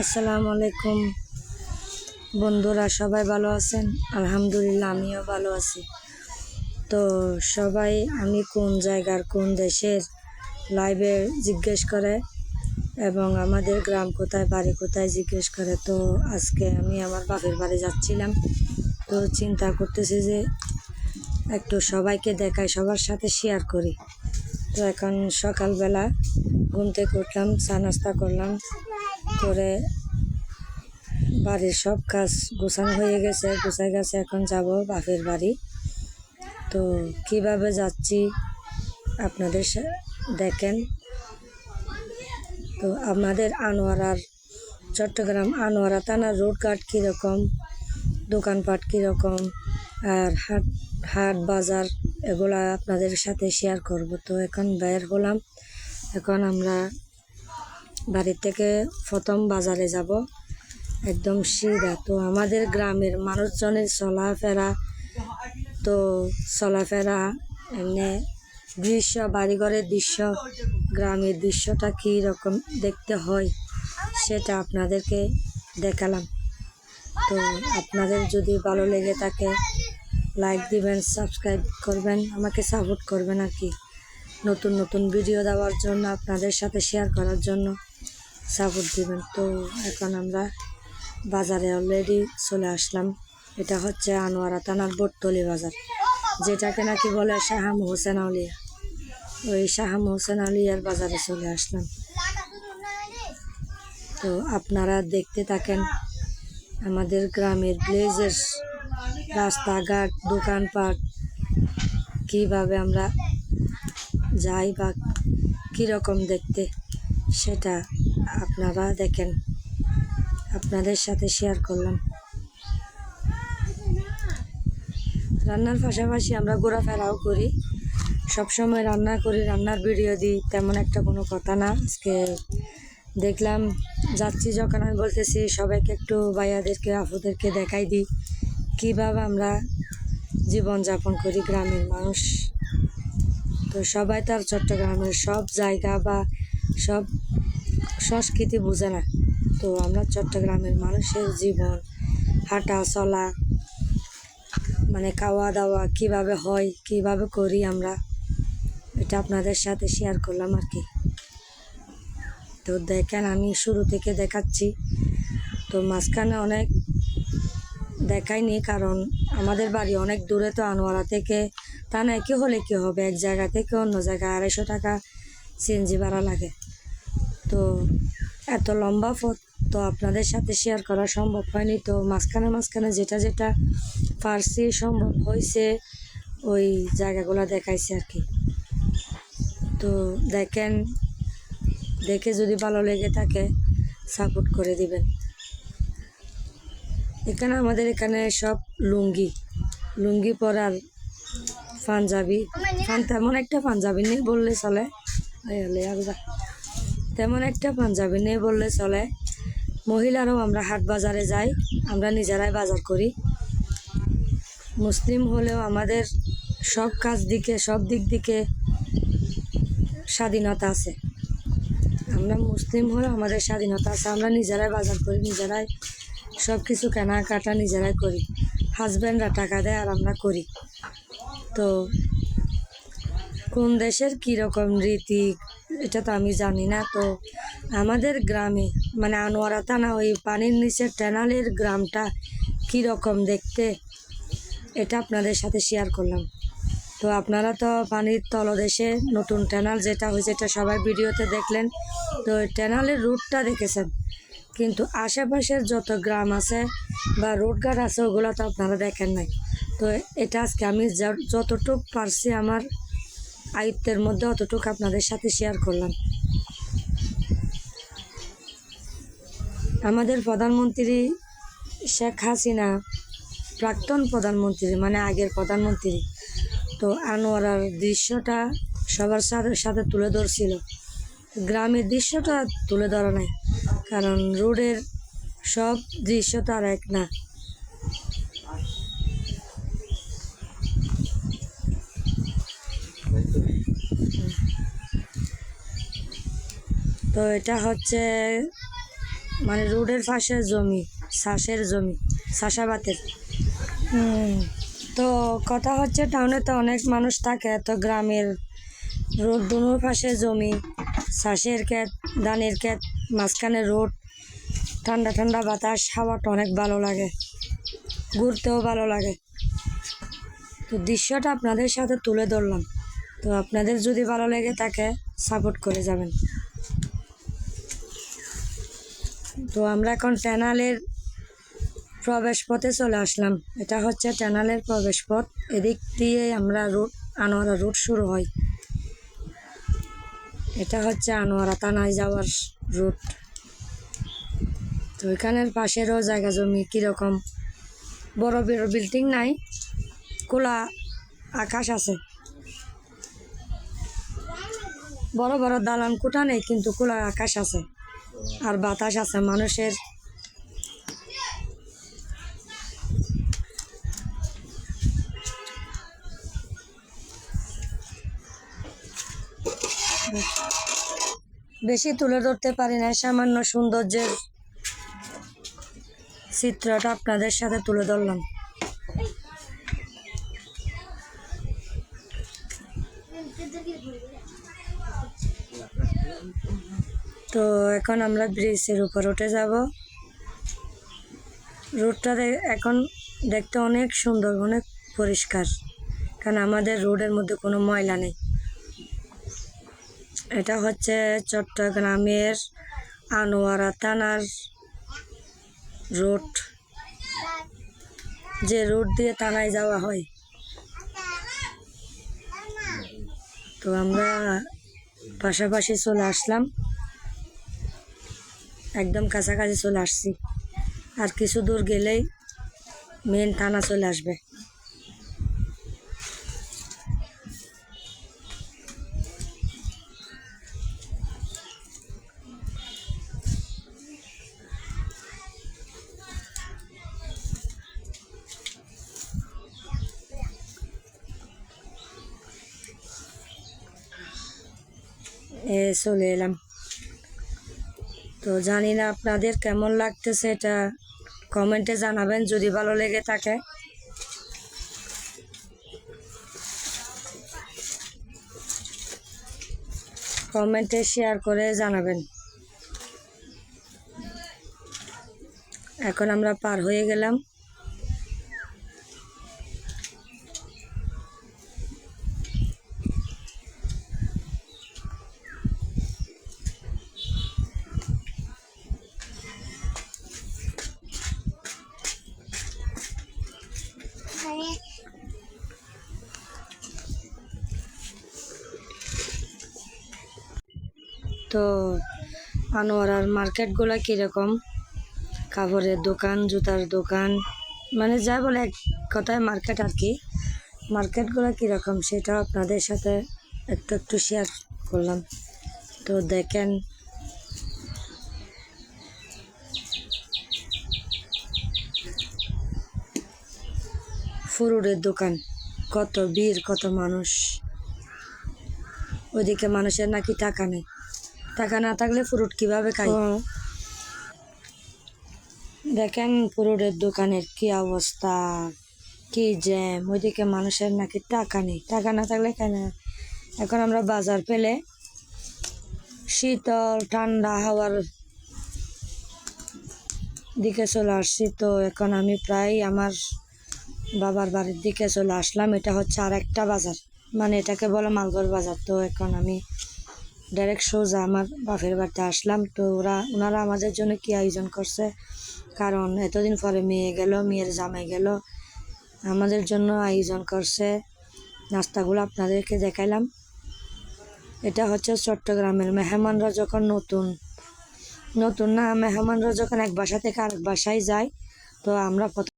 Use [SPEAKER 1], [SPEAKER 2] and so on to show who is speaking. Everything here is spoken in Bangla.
[SPEAKER 1] আসসালামু আলাইকুম। বন্ধুরা, সবাই ভালো আছেন? আলহামদুলিল্লাহ, আমিও ভালো আছি। তো সবাই, আমি কোন জায়গার, কোন দেশের লাইভে জিজ্ঞেস করে এবং আমাদের গ্রাম কোথায়, বাড়ি কোথায় জিজ্ঞেস করে। তো আজকে আমি আমার বাপের বাড়ি যাচ্ছিলাম। তো চিন্তা করতেছি যে একটু সবাইকে দেখাই, সবার সাথে শেয়ার করি। তো এখন সকালবেলা ঘুম থেকে উঠলাম, চা নাস্তা করলাম। করে বাড়ির সব কাজ গোছানো হয়ে গেছে, গোছাই গেছে এখন যাব বাপের বাড়ি। তো কীভাবে যাচ্ছি আপনাদের দেখেন। তো আমাদের আনোয়ারার, চট্টগ্রাম আনোয়ারা থানার রোডঘাট কীরকম, দোকানপাট কীরকম, আর হাট হাট বাজার এগুলা আপনাদের সাথে শেয়ার করব। তো এখন বের হলাম। এখন আমরা বাড়ি থেকে প্রথম বাজারে যাব। একদম সিধা। তো আমাদের গ্রামের মানুষজনের চলাফেরা, তো চলাফেরা এমনি দৃশ্য, বাড়িঘরের দৃশ্য, গ্রামের দৃশ্যটা কী রকম দেখতে হয় সেটা আপনাদেরকে দেখালাম। তো আপনাদের যদি ভালো লেগে থাকে, লাইক দিবেন, সাবস্ক্রাইব করবেন, আমাকে সাপোর্ট করবেন আর কি। নতুন নতুন ভিডিও দেওয়ার জন্য, আপনাদের সাথে শেয়ার করার জন্য। সাপোর্ট দিবেন। তো এখন আমরা বাজারে অলরেডি চলে আসলাম। এটা হচ্ছে আনোয়ারা থানার বটতলি বাজার, যেটাকে নাকি বলে শাহাম হোসেন আউলিয়া ওই শাহাম হোসেন আউলিয়ার বাজারে চলে আসলাম। তো আপনারা দেখতে থাকেন, আমাদের গ্রামের ব্লেজের রাস্তাঘাট, দোকানপাট, কীভাবে আমরা যাই বা কীরকম দেখতে, সেটা আপনারা দেখেন, আপনাদের সাথে শেয়ার করলাম। রান্নার পাশাপাশি আমরা ঘোরাফেরাও করি। সবসময় রান্না করি, রান্নার ভিডিও দিই, তেমন একটা কোনো কথা না। আজকে দেখলাম, যাচ্ছি যখন আমি বলতেছি, সবাইকে একটু ভাইয়াদেরকে আপুদেরকে দেখাই দিই, কীভাবে আমরা জীবনযাপন করি গ্রামের মানুষ। তো সবাই তার চট্টগ্রামের সব জায়গা বা সব সংস্কৃতি বোঝে না। তো আমরা চট্টগ্রামের মানুষের জীবন, হাঁটা, চলা মানে খাওয়া দাওয়া কীভাবে হয়, কীভাবে করি আমরা, এটা আপনাদের সাথে শেয়ার করলাম আর কি। তো দেখেন আমি শুরু থেকে দেখাচ্ছি। তো মাঝখানে অনেক দেখাইনি কারণ আমাদের বাড়ি অনেক দূরে তো আনোয়ারা থেকে তা নয় কি হলে কি হবে? এক জায়গা থেকে অন্য জায়গায় আড়াইশো টাকা সিএনজি ভাড়া লাগে। তো এত লম্বা পথ তো আপনাদের সাথে শেয়ার করা সম্ভব হয়নি। তো মাঝখানে মাঝখানে যেটা যেটা পারছি সম্ভব হয়েছে, ওই জায়গাগুলো দেখাইছে আর কি। তো দেখেন, দেখে যদি ভালো লেগে থাকে সাপোর্ট করে দিবেন। এখানে আমাদের এখানে সব লুঙ্গি। লুঙ্গি পরার পাঞ্জাবি তেমন একটা পাঞ্জাবি নেই বললে চলে। আর যা। তেমন একটা পাঞ্জাবি নেই বললে চলে। মহিলারাও আমরা হাট বাজারে যাই, আমরা নিজেরাই বাজার করি। মুসলিম হলেও আমাদের সব কাজ দিকে, সব দিক দিকে স্বাধীনতা আছে। আমরা মুসলিম হলেও আমাদের স্বাধীনতা আছে, আমরা নিজেরাই বাজার করি, নিজেরাই সব কিছু কেনাকাটা নিজেরাই করি। হাজব্যান্ডরা টাকা দেয় আর আমরা করি। তো কোন দেশের কীরকম রীতি এটা তো আমি জানি না। তো আমাদের গ্রামে মানে আনোয়ারা থানা ওই পানির নিচের ট্যানালের গ্রামটা কীরকম দেখতে, এটা আপনাদের সাথে শেয়ার করলাম। তো আপনারা তো পানির তলদেশে নতুন ট্যানাল যেটা হয়েছে, এটা সবাই ভিডিওতে দেখলেন। তো ট্যানালের রুটটা দেখেছেন? কিন্তু আশেপাশের যত গ্রাম আছে বা রোডঘাট আছে, ওগুলো তো আপনারা দেখেন নাই। তো এটা আজকে আমি যতটুক পারছি আমার আয়ত্তের মধ্যে অতটুকু আপনাদের সাথে শেয়ার করলাম। আমাদের প্রধানমন্ত্রী শেখ হাসিনা, প্রাক্তন প্রধানমন্ত্রী মানে আগের প্রধানমন্ত্রী, তো আনোয়ারার দৃশ্যটা সবার সাথে সাথে তুলে ধরছিল। গ্রামের দৃশ্যটা তুলে ধরা নাই, কারণ রোডের সব দৃশ্য তো আর এক না। তো এটা হচ্ছে মানে রোডের পাশে জমি শ্বাসের জমি চাষাবাতের তো কথা হচ্ছে টাউনে তো অনেক মানুষ থাকে তো গ্রামের রোড দুনোর পাশে জমি চাষের ক্ষেত, ধানের ক্ষেত, মাঝখানে রোড, ঠান্ডা ঠান্ডা বাতাস, হাওয়াটা অনেক ভালো লাগে, ঘুরতেও ভালো লাগে। তো দৃশ্যটা আপনাদের সাথে তুলে ধরলাম, তো আপনাদের যদি ভালো লেগে থাকে সাপোর্ট করে যাবেন। তো আমরা এখন ট্যানালের প্রবেশ পথে চলে আসলাম। এটা হচ্ছে ট্যানালের প্রবেশ পথ এদিক দিয়ে আমরা রুট, আনোয়ারা রুট শুরু হয়। এটা হচ্ছে আনোয়ারা থানায় যাওয়ার রুট। তো এখানের পাশেরও জায়গা জমি কীরকম? বড় বড় বিল্ডিং নাই, খোলা আকাশ আছে। বড় বড় দালান কোঠা নেই, কিন্তু খোলা আকাশ আছে। আর বাতাস আছে, মানুষের। বেশি তুলে ধরতে পারি না, সামান্য সৌন্দর্যের চিত্রটা আপনাদের সাথে তুলে ধরলাম। এখন আমরা ব্রিজের উপর উঠে যাব। রোডটা এখন দেখতে অনেক সুন্দর, অনেক পরিষ্কার, কারণ আমাদের রোডের মধ্যে কোনো ময়লা নেই। এটা হচ্ছে চট্টগ্রামের আনোয়ারা থানার রোড। যে রোড দিয়ে থানায় যাওয়া হয়। তো আমরা পাশাপাশি চলে আসলাম। একদম কাছাকাছি চলে আসছি। আর কিছু দূর গেলেই মেন থানা চলে আসবে। চলে এলাম। তো জানি না আপনাদের কেমন লাগতেছে এটা কমেন্টে জানাবেন যদি ভালো লেগে থাকে। কমেন্টে শেয়ার করে জানাবেন। এখন আমরা পার হয়ে গেলাম। তো আনোয়ারার মার্কেটগুলো কীরকম? কাপড়ের দোকান, জুতার দোকান মানে যা বলে এক কথায় মার্কেট আর কি। মার্কেটগুলো কীরকম সেটাও আপনাদের সাথে একটু একটু শেয়ার করলাম। তো দেখেন, ফুরুরের দোকান, কত ভিড়, কত মানুষ। ওইদিকে মানুষের নাকি টাকা নেই। টাকা না থাকলে ফ্রুট কীভাবে খাই? দেখেন ফ্রুটের দোকানের কি অবস্থা কি জ্যাম ওইদিকে মানুষের নাকি টাকা নেই। টাকা না থাকলে কেন? এখন আমরা বাজার পেলে শীতল ঠান্ডা হাওয়ার দিকে চলে আসছি তো এখন আমি প্রায় আমার বাবার বাড়ির দিকে চলে আসলাম। এটা হচ্ছে আর একটা বাজার মানে এটাকে বলে মালগড় বাজার। তো এখন আমি ডাইরেক্ট সোজা আমার বাপের বাড়িতে আসলাম। তো ওরা, ওনারা আমাদের জন্য কি আয়োজন করছে? কারণ এতদিন পরে মেয়ে গেল, মেয়ের জামাই গেল। আমাদের জন্য আয়োজন করছে নাস্তাগুলো আপনাদেরকে দেখাইলাম। এটা হচ্ছে চট্টগ্রামের মেহমানরা যখন নতুন নতুন না, মেহমানরা যখন এক বাসা থেকে আরেক বাসায় যায়, তো আমরা